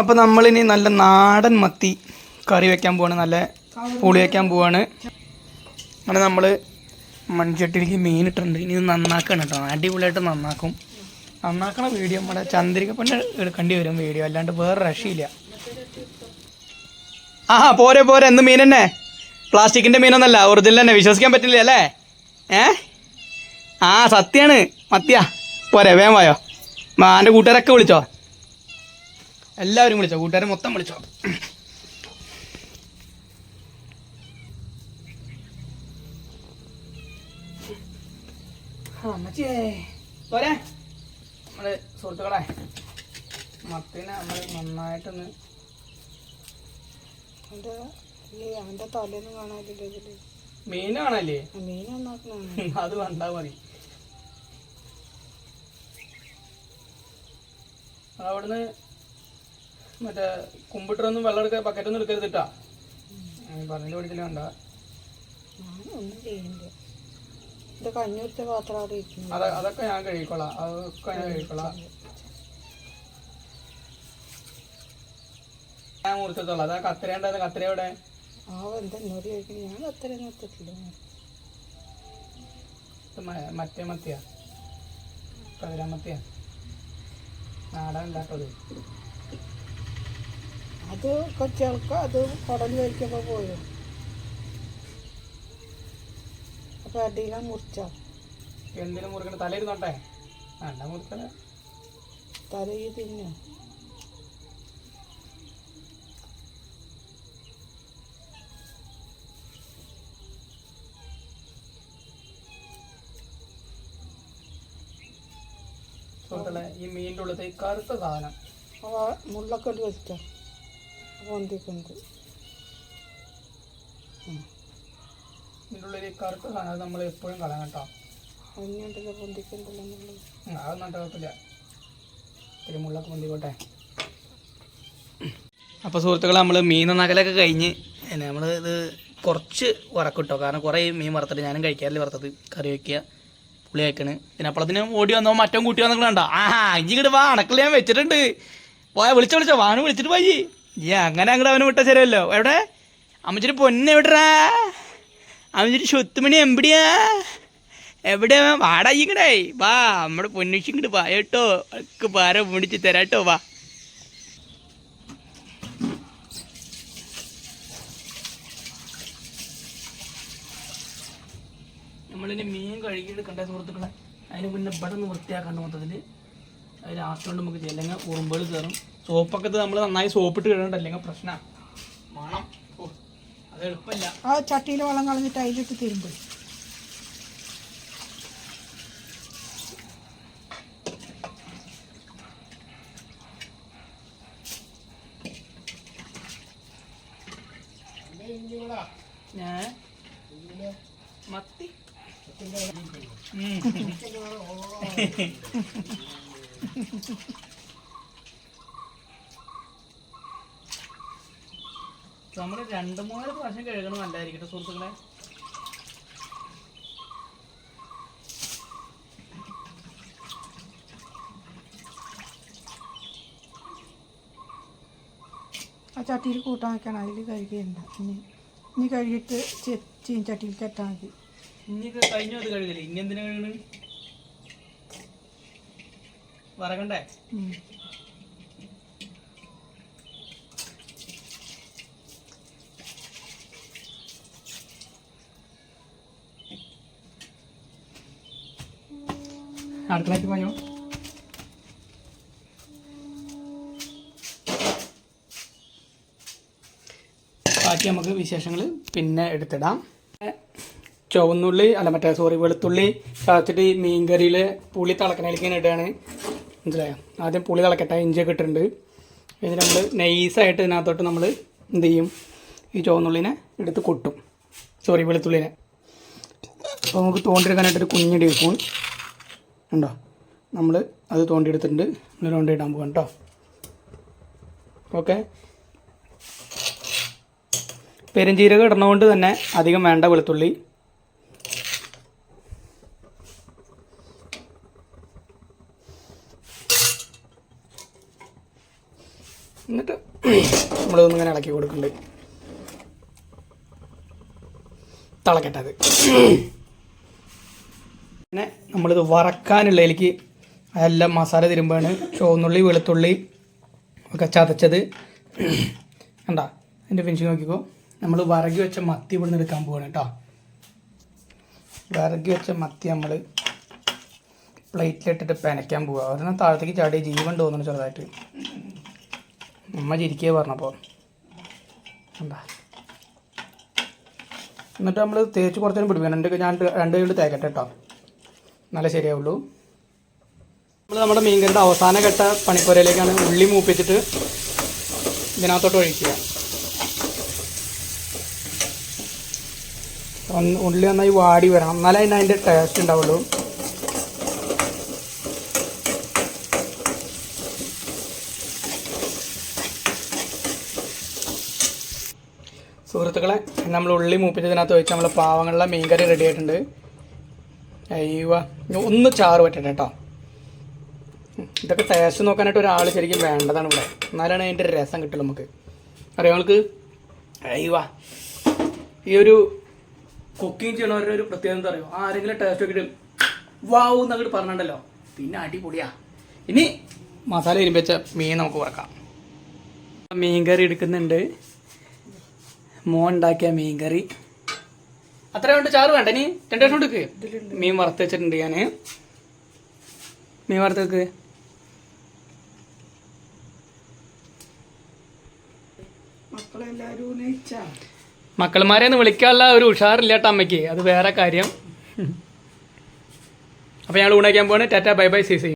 അപ്പോൾ നമ്മളിനി നല്ല നാടൻ മത്തി കറി വെക്കാൻ പോവാണ് നല്ല പുളി വെക്കാൻ പോവാണ്. അങ്ങനെ നമ്മൾ മൺചട്ടിയിലേക്ക് മീൻ ഇട്ടിട്ടുണ്ട്. ഇനി ഇത് നന്നാക്കണം കേട്ടോ. അടിപൊളിയായിട്ട് നന്നാക്കും. നന്നാക്കണ വീഡിയോ നമ്മുടെ ചന്ദ്രിക പെണ്ണ് എടുക്കേണ്ടി വരും വീഡിയോ. അല്ലാണ്ട് വേറെ രക്ഷയില്ല. ആ പോരെ പോരെ. എന്ത് മീൻ തന്നെ? പ്ലാസ്റ്റിക്കിന്റെ മീനൊന്നല്ല. ഒറിജിനൽ തന്നെ. വിശ്വസിക്കാൻ പറ്റില്ല അല്ലേ? ഏ? ആ സത്യമാണ് മത്തിയാ. പോരെ വേഗം വായോ. മാന്റെ കൂട്ടുകാരൊക്കെ വിളിച്ചോ? എല്ലാവരും വിളിച്ചോ കൂട്ടുകാരെ മൊത്തം വിളിച്ചോ. ആ അമ്മച്ചിയേ പോരെ. നമ്മൾ സുഹൃത്തുക്കളെ മത്തിനെ നമ്മൾ നന്നായിട്ടൊന്ന് അവന്റെ ഈ അവന്റെ തലേന്ന് കാണാനില്ല ഇതിൽ? മീൻ കാണല്ലേ മീൻ നന്നാക്കണ അത് കണ്ടാ മതി. അവിടുന്ന് മറ്റേ കുമ്പിട്ടൊന്നും വെള്ളം എടുക്കാൻ ബക്കറ്റൊന്നും എടുക്കരുത് കേട്ടാ പറഞ്ഞിട്ട് പിടിച്ചില്ല വേണ്ട. പാത്രം അത അതൊക്കെ ഞാൻ കഴിക്കോളാം. അതൊക്കെ ഞാൻ കഴിക്കോളാം. ഞാൻ മുറിച്ചോളാം അതാ കത്തിര ഉണ്ടായത് കത്തിര എവിടെ? ആ എന്താ എന്നോട് ചോദിക്കണേ ഞാൻ അത്ര നിർത്തിട്ടില്ല മറ്റേ മത്തിയാ. കതിരാമത്തിയാ നാടൻ ഉണ്ടാട്ടത് അത് കൊച്ചുകൾക്ക് അത് കടൽ പോയോ? അപ്പൊ അടിയില മുറിച്ച? എന്തിനും മുറിക്കണ? തലയിരുന്നോട്ടെ വേണ്ട മുറിക്കണ. തലയിൽ തിന്നു സുഹൃത്തുക്കളെ ഈ മീനിന്റെ ഉള്ളത്തെ കറുത്ത സാധനം. മുള്ളക്കൊണ്ട് മുള്ളൊക്കെ ഒരു ഇതിന്റെ ഉള്ളിൽ കറുത്ത സാധനം നമ്മൾ എപ്പോഴും കളയാം കേട്ടോ. അങ്ങനെയുണ്ടല്ലോ പൊന്തിക്കണ്ടല്ലോ നമ്മൾ അതൊന്നും കുഴപ്പമില്ല. ഇത്തിരി മുള്ളൊക്കെ പൊന്തിക്കോട്ടെ. അപ്പോൾ സുഹൃത്തുക്കളെ നമ്മൾ മീൻ നകലൊക്കെ കഴിഞ്ഞ് നമ്മൾ ഇത് കുറച്ച് വറക്കിട്ടോ കാരണം കുറേ മീൻ വറുത്തിട്ട് ഞാനും കഴിക്കാറില്ല വറുത്തത്. കറി വയ്ക്കുക പുളി വയ്ക്കണ് പിന്നെ അപ്പോഴത്തിന് ഓടി വന്നോ മറ്റോ കൂട്ടി വന്നോ കണ്ടോ? ആ ഇങ്ങോട്ട് വാ അണക്കിൽ ഞാൻ വെച്ചിട്ടുണ്ട്. പോയാ വിളിച്ചോ വിളിച്ചോ. വാന് വിളിച്ചിട്ട് പോയി. ഈ അങ്ങനെ അങ്ങോട്ട് അവന് വിട്ട ശരിയല്ലോ. എവിടെ? അമ്മച്ചിരി പൊന്നെ എവിടെടാ? അമ്മച്ചിരി ശുത്തുമണി എമ്പടിയാ? എവിടെ? വാടാ ഇങ്ങടേ. വാ നമ്മുടെ പൊന്നിച്ച് ഇങ്ങോട്ട് വാ കേട്ടോ. അക്ക് പാര മുടിച്ച് തരാട്ടോ വാ. നമ്മളിനി മീൻ കഴുകിയെടുക്കണ്ടേ സുഹൃത്തുക്കളെ? അതിന് പിന്നെ ഇവിടെ നിന്ന് വൃത്തിയാക്കേണ്ട മൊത്തത്തിൽ അതിൽ ലാസ്റ്റ് കൊണ്ട് നമുക്ക് അല്ലെങ്കിൽ ഉറുമ്പുകൾ കയറും. സോപ്പൊക്കെ നമ്മൾ നന്നായി സോപ്പിട്ട് കിടണ്ട അല്ലെങ്കിൽ പ്രശ്ന. മണം. അത് എളുപ്പമില്ല ആ ചട്ടിയിൽ വെള്ളം കളഞ്ഞിട്ട് അതിലിട്ട് തിരുമ്പ്. ഞാൻ മത്തി? ഉം. നമ്മൾ രണ്ട് മൂന്ന് പ്രാവശ്യം കഴുകണം നല്ലതായിരിക്കട്ടെ സുഹൃത്തുക്കളെ. ആ ചട്ടിയിൽ കൂട്ടാൻ വെക്കണം അതിൽ കഴുകിയുണ്ട് ഇനി ഇനി കഴുകിയിട്ട് ചീൻ ചട്ടിയിൽ കെട്ടാൽ മതി. ഇനി കഴിഞ്ഞു അത് കഴുകില്ല ഇനി എന്തിനാ കഴുകണ് വറകണ്ടേ? അടുക്കളയ്ക്ക് പോയോ? ബാക്കി നമുക്ക് വിശേഷങ്ങൾ പിന്നെ എടുത്തിടാം. ചുവന്നുള്ളി അല്ല മറ്റേ സോറി വെളുത്തുള്ളി ചതച്ചിട്ട് ഈ മീൻകറിയിൽ പുളി തിളക്കണേലേക്ക് ഇങ്ങനെ ഇടുകയാണ്. മനസ്സിലായോ? ആദ്യം പുളി തിളക്കട്ടെ ഇഞ്ചിയൊക്കെ ഇട്ടിട്ടുണ്ട്. എന്നിട്ട് നമ്മൾ നൈസായിട്ട് ഇതിനകത്തോട്ട് നമ്മൾ എന്ത് ചെയ്യും? ഈ ചുവന്നുള്ളിനെ എടുത്ത് കൊട്ടും. സോറി വെളുത്തുള്ളിനെ. അപ്പോൾ നമുക്ക് തോണ്ടിയെടുക്കാനായിട്ടൊരു കുഞ്ഞിടി സ്പൂൺ ഉണ്ടോ നമ്മൾ അത് തോണ്ടിയെടുത്തിട്ടുണ്ട്. നമ്മൾ തോണ്ടിയിടാൻ പോകാം കേട്ടോ ഓക്കെ പെരുംജീരകം ഇടുന്നതുകൊണ്ട് തന്നെ അധികം വേണ്ട വെളുത്തുള്ളി. എന്നിട്ട് നമ്മളിതൊന്നും ഇങ്ങനെ ഇളക്കി കൊടുക്കുന്നുണ്ട് തിളക്കട്ടെ അത്. പിന്നെ നമ്മളിത് വറക്കാനുള്ളതിലേക്ക് അതെല്ലാം മസാല തിരുമ്പാണ്. ചുവന്നുള്ളി വെളുത്തുള്ളി ഒക്കെ ചതച്ചത്. കണ്ട? എന്റെ ഫിനിഷിങ് നോക്കിക്കോ. നമ്മൾ വറകി വെച്ച മത്തി ഇവിടെ നിന്ന് എടുക്കാൻ പോവാണ് കേട്ടോ. വിറകി വെച്ച മത്തി നമ്മൾ പ്ലേറ്റിലിട്ടിട്ട് പെനയ്ക്കാൻ പോവുക ഒരെണ്ണം താഴത്തേക്ക് ചാടി ജീവൻ തോന്നുന്നു ചെറുതായിട്ട്. അമ്മ ചിരിക്കുക പറഞ്ഞപ്പോൾ എന്താ എന്നിട്ട് നമ്മൾ തേച്ച് കുറച്ചേരം പിടിപ്പിക്കണം. എന്റെ ഞാൻ രണ്ട് കൈ തേക്കട്ടെ കേട്ടോ. നല്ല ശരിയാവുള്ളൂ. നമ്മൾ നമ്മുടെ മീൻകറിയുടെ അവസാന ഘട്ട പണിപ്പുരയിലേക്കാണ് ഉള്ളി മൂപ്പിച്ചിട്ട് ഇതിനകത്തോട്ട് ഒഴിക്കുക. ഉള്ളി നന്നായി വാടി വരണം. എന്നാലേ അതിന് അതിന്റെ ടേസ്റ്റ് ഉണ്ടാവുള്ളൂ. സുഹൃത്തുക്കളെ നമ്മൾ ഉള്ളി മൂപ്പിച്ചതിനകത്ത് വെച്ച് നമ്മൾ പാവങ്ങളുടെ മീൻകറി റെഡി ആയിട്ടുണ്ട്. അയ്യോ ഒന്ന് ചാറ് പറ്റട്ടെ കേട്ടോ ഇതൊക്കെ ടേസ്റ്റ് നോക്കാനായിട്ട് ഒരാൾ ശരിക്കും വേണ്ടതാണ് ഇവിടെ. എന്നാലാണ് അതിന്റെ രസം കിട്ടുള്ളൂ നമുക്ക്. അറിയാം നമുക്ക് അയ്യോ ഈ ഒരു കുക്കിംഗ് ചെയ്യണവരുടെ ഒരു പ്രത്യേകത എന്താ അറിയോ? ആരെങ്കിലും ടേസ്റ്റ് നോക്കിയിട്ട് വാവ് എന്നങ്ങോട്ട് പറഞ്ഞിട്ടുണ്ടല്ലോ. പിന്നെ അടിപൊളിയാ. ഇനി മസാല ഇരുമ്പിച്ച മീൻ നമുക്ക് കുറക്കാം മീൻ കറി എടുക്കുന്നുണ്ട്. മോൻ ഉണ്ടാക്കിയ മീൻ കറി അത്ര കൊണ്ട് ചാറ് വേണ്ട നീ രണ്ട് വർഷം കൊടുക്ക് മീൻ വറുത്ത് വെച്ചിട്ടുണ്ട് ഞാൻ മീൻ വറുത്ത് വെക്ക്. മക്കളമാരെ ഒന്ന് വിളിക്കാനുള്ള ഒരു ഉഷാറില്ല കേട്ടോ അമ്മയ്ക്ക്. അത് വേറെ കാര്യം. അപ്പോൾ ഞങ്ങൾ ഊണയ്ക്കാൻ പോവാണ്. Tata bye bye see see.